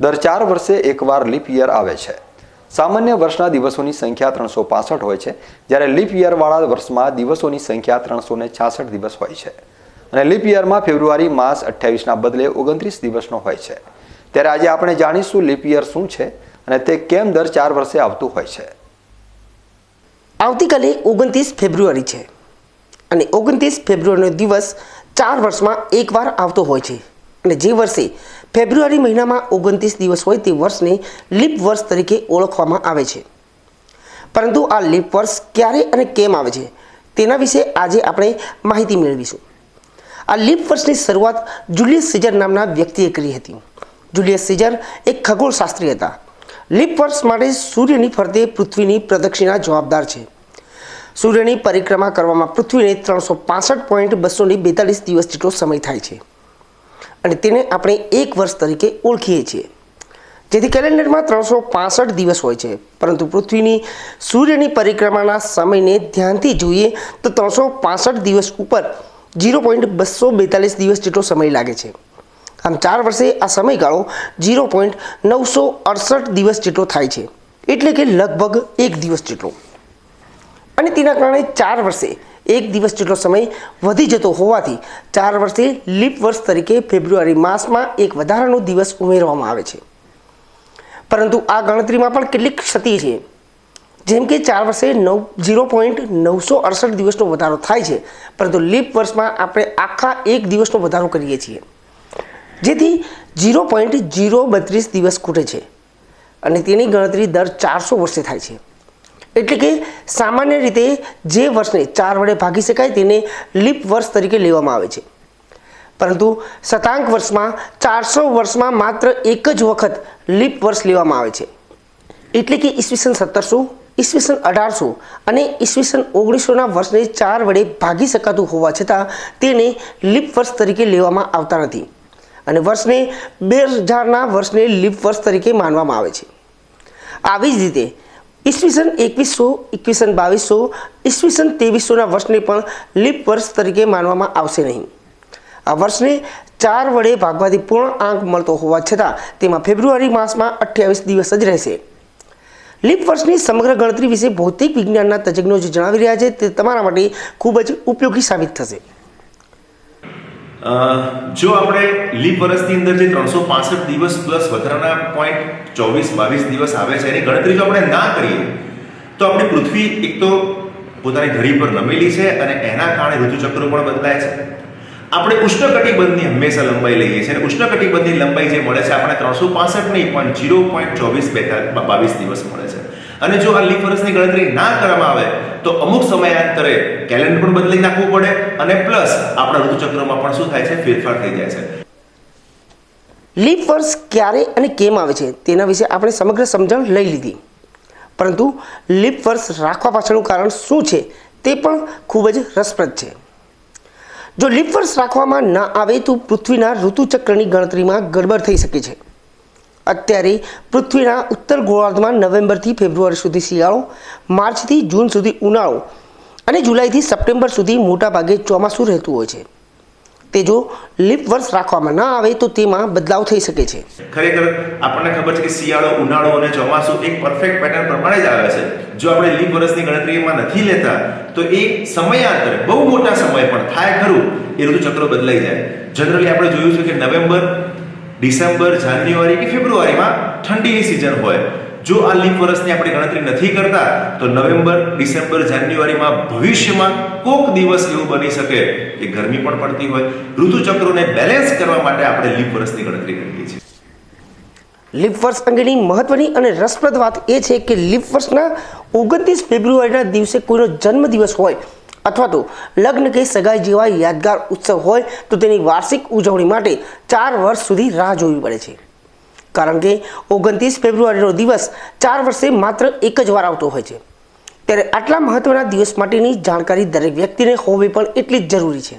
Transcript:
દર ચાર વર્ષે એકવાર લીપ યર આવે છે. સામાન્ય વર્ષના દિવસોની સંખ્યા ત્રણસો પાસઠ હોય છે, જ્યારે લીપ યરવાળા વર્ષમાં દિવસોની સંખ્યા ત્રણસો ને છાસઠ દિવસ હોય છે. અને લીપ યરમાં ફેબ્રુઆરી માસ અઠ્યાવીસના બદલે ઓગણત્રીસ દિવસનો હોય છે. ત્યારે આજે આપણે જાણીશું લીપ યર શું છે અને તે કેમ દર ચાર વર્ષે આવતું હોય છે. આવતીકાલે ઓગણત્રીસ ફેબ્રુઆરી છે અને ઓગણત્રીસ ફેબ્રુઆરીનો દિવસ ચાર વર્ષમાં એકવાર આવતો હોય છે. અને જે વર્ષે ફેબ્રુઆરી મહિનામાં ઓગણત્રીસ દિવસ હોય તે વર્ષને લીપ વર્ષ તરીકે ઓળખવામાં આવે છે. પરંતુ આ લીપ વર્ષ ક્યારે અને કેમ આવે છે? તેના વિશે આજે આપણે માહિતી મેળવીશું. આ લીપ વર્ષની શરૂઆત જુલિયસ સીઝર નામના વ્યક્તિએ કરી હતી. જુલિયસ સીઝર એક ખગોળશાસ્ત્રી હતા. લીપ વર્ષ માટે સૂર્યની ફરતે પૃથ્વીની પ્રદક્ષિણા જવાબદાર છે. સૂર્યની પરિક્રમા કરવામાં પૃથ્વીને ત્રણસો પાસઠ પોઈન્ટ બસોની બેતાલીસ દિવસ જેટલો સમય થાય છે. અને તેને આપણે એક વર્ષ તરીકે ઓળખીએ છીએ. જેથી કેલેન્ડરમાં ત્રણસો પાસઠ દિવસ હોય છે. પરંતુ પૃથ્વીની સૂર્યની પરિક્રમાના સમયને ધ્યાનથી જોઈએ તો ત્રણસો પાસઠ દિવસ ઉપર જીરો પોઈન્ટ બસો બેતાલીસ દિવસ જેટલો સમય લાગે છે. આમ ચાર વર્ષે આ સમયગાળો જીરો પોઈન્ટ નવસો અડસઠ દિવસ જેટલો થાય છે. એટલે કે લગભગ એક દિવસ જેટલો. અને તેના કારણે ચાર વર્ષે એક દિવસ જેટલો સમય વધી જતો હોવાથી ચાર વર્ષે લીપ વર્ષ તરીકે ફેબ્રુઆરી માસમાં એક વધારાનો દિવસ ઉમેરવામાં આવે છે. પરંતુ આ ગણતરીમાં પણ કેટલીક ક્ષતિ છે. જેમ કે ચાર વર્ષે નવ, ઝીરો પોઈન્ટ નવસો અડસઠ દિવસનો વધારો થાય છે. પરંતુ લીપ વર્ષમાં આપણે આખા એક દિવસનો વધારો કરીએ છીએ. જેથી ઝીરો પોઈન્ટ ઝીરો બત્રીસ દિવસ ખૂટે છે. અને તેની ગણતરી દર ચારસો વર્ષે થાય છે. એટલે કે સામાન્ય રીતે જે વર્ષને ચાર વડે ભાગી શકાય તેને લીપ વર્ષ તરીકે લેવામાં આવે છે. પરંતુ શતાંક વર્ષમાં ચારસો વર્ષમાં માત્ર એક જ વખત લીપ વર્ષ લેવામાં આવે છે. એટલે કે ઈસવીસન સત્તરસો, ઈસવીસન અઢારસો અને ઈસવીસન ઓગણીસોના વર્ષને ચાર વડે ભાગી શકાતું હોવા છતાં તેને લીપ વર્ષ તરીકે લેવામાં આવતા નથી અને વર્ષને બે હજારના વર્ષને લીપ વર્ષ તરીકે માનવામાં આવે છે. આવી જ રીતે ઈસવીસન એકવીસો, એકવીસન બાવીસો, ઈસવીસન ત્રેવીસોના વર્ષને પણ લીપ વર્ષ તરીકે માનવામાં આવશે નહીં. આ વર્ષને ચાર વડે ભાગવાથી પૂર્ણ આંક મળતો હોવા છતાં તેમાં ફેબ્રુઆરી માસમાં અઠ્યાવીસ દિવસ જ રહેશે. લીપ વર્ષની સમગ્ર ગણતરી વિશે ભૌતિક વિજ્ઞાનના તજજ્ઞો જે જણાવી રહ્યા છે તે તમારા માટે ખૂબ જ ઉપયોગી સાબિત થશે. જો આપણે લીપ વર્ષની અંદર જે ત્રણસો પાસઠ દિવસ પ્લસ વધારાના પોઈન્ટ ચોવીસ, બાવીસ દિવસ આવે છે, એની ગણતરી જો આપણે ના કરીએ, તો આપણી પૃથ્વી એક તો પોતાની ધરી પર નમેલી છે અને એના કારણે ઋતુચક્રો પણ બદલાય છે. આપણે ઉષ્ણકટિબંધની હંમેશા લંબાઈ લઈએ છીએ અને ઉષ્ણકટિબંધની લંબાઈ જે મળે છે આપણે ત્રણસો પાસઠ નહીં, પણ જીરો પોઈન્ટ ચોવીસ બાવીસ દિવસ મળે છે. અને જો આ લીપ વર્ષની ગણતરી ના કરવામાં આવે, તો અમુક સમયાંતરે કેલેન્ડર પણ બદલી નાખવું પડે અને પ્લસ આપણા ઋતુચક્રમાં પણ શું થાય છે? ફેરફાર થઈ જાય છે. લીપ વર્ષ ક્યારે અને કેમ આવે છે? તેના વિશે આપણે સમગ્ર સમજણ લઈ લીધી. પરંતુ લીપ વર્ષ રાખવા પાછળનું કારણ શું છે? તે પણ ખૂબ જ રસપ્રદ છે. જો લીપ વર્ષ રાખવામાં ન આવે તો પૃથ્વીના ઋતુચક્રની ગણતરીમાં ગડબડ થઈ શકે છે. અત્યારે પૃથ્વીના ઉત્તર ગોળાર્ધમાં નવેમ્બરથી ફેબ્રુઆરી સુધી શિયાળો, માર્ચથી જૂન સુધી ઉનાળો અને જુલાઈથી સપ્ટેમ્બર સુધી મોટાભાગે ચોમાસું રહેતું હોય છે. તે જો લીપ વર્ષ રાખવામાં ન આવે તો તેમાં બદલાવ થઈ શકે છે. ખરેખર આપણને ખબર છે કે શિયાળો, ઉનાળો અને ચોમાસું એક પરફેક્ટ પેટર્ન પ્રમાણે જ આવે છે. જો આપણે લીપ વર્ષની ગણતરીમાં નથી લેતા, તો એ સમયાંતર, બહુ મોટા સમય પણ થાય ખરું, એ ઋતુચક્ર બદલાઈ જાય. જનરલી આપણે જોયું છે કે નવેમ્બર ડિસેમ્બર, જાન્યુઆરી કે ફેબ્રુઆરીમાં ઠંડીની સિઝન હોય. જો આ લીપ વર્ષની આપણે ગણતરી નથી કરતા, તો નવેમ્બર, ડિસેમ્બર, જાન્યુઆરીમાં ભવિષ્યમાં કોક દિવસ એવું બની શકે કે ગરમી પણ પડતી હોય. ઋતુચક્રોને બેલેન્સ કરવા માટે આપણે લીપ વર્ષની ગણતરી કરીએ છીએ. લીપ વર્ષ અંગેની મહત્વની અને રસપ્રદ વાત એ છે કે લીપ વર્ષના ઓગણત્રીસ ફેબ્રુઆરીના દિવસે કોઈનો જન્મદિવસ હોય અથવા તો લગ્ન કે સગાઈ જેવા યાદગાર ઉત્સવ હોય તો તેની વાર્ષિક ઉજવણી માટે ચાર વર્ષ સુધી રાહ જોવી પડે છે. કારણ કે ઓગણત્રીસ ફેબ્રુઆરીનો દિવસ ચાર વર્ષે માત્ર એક જ વાર આવતો હોય છે. ત્યારે આટલા મહત્વના દિવસ માટેની જાણકારી દરેક વ્યક્તિને હોવી પણ એટલી જ જરૂરી છે.